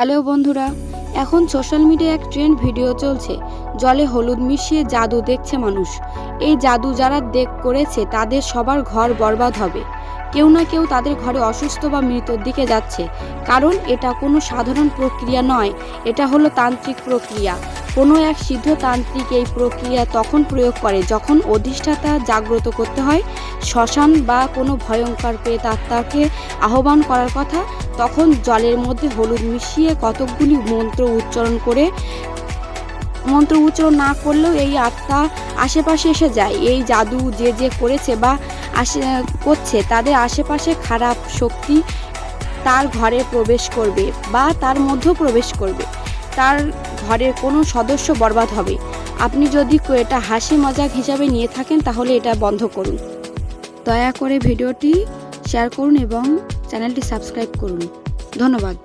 Hello বন্ধুরা, এখন social মিডিয়ায় এক ট্রেন্ড ভিডিও চলছে। জলে হলুদ মিশিয়ে জাদু দেখছে মানুষ। এই জাদু যারা দেখ করেছে, তাদের সবার ঘর বরবাদ হবে। কেউ না কেউ তাদের ঘরে অসুস্থ বা মৃতর দিকে যাচ্ছে। কারণ এটা কোনো সাধারণ প্রক্রিয়া নয়, এটা হলো তান্ত্রিক প্রক্রিয়া। কোনো এক সিদ্ধতান্ত্রিক এই প্রক্রিয়া তখন প্রয়োগ করে যখন অধিষ্ঠাতা জাগ্রত করতে হয়, শ্মশান বা কোনো ভয়ঙ্কর প্রেত আত্মাকে আহ্বান করার কথা, তখন জলের মধ্যে হলুদ মিশিয়ে কতকগুলি মন্ত্র উচ্চারণ করে, মন্ত্র উচ্চারণ না করলেও এই আত্মা আশেপাশে এসে যায়। এই জাদু যে যে করেছে বা আসে, করছে, তাদের আশেপাশে খারাপ শক্তি তার ঘরে প্রবেশ করবে বা তার মধ্যেও প্রবেশ করবে। তার ঘরের কোনো সদস্য বরবাদ হবে। আপনি যদি এটা হাসি মজাক হিসাবে নিয়ে থাকেন, তাহলে এটা বন্ধ করুন। দয়া করে ভিডিওটি শেয়ার করুন এবং চ্যানেলটি সাবস্ক্রাইব করুন। ধন্যবাদ।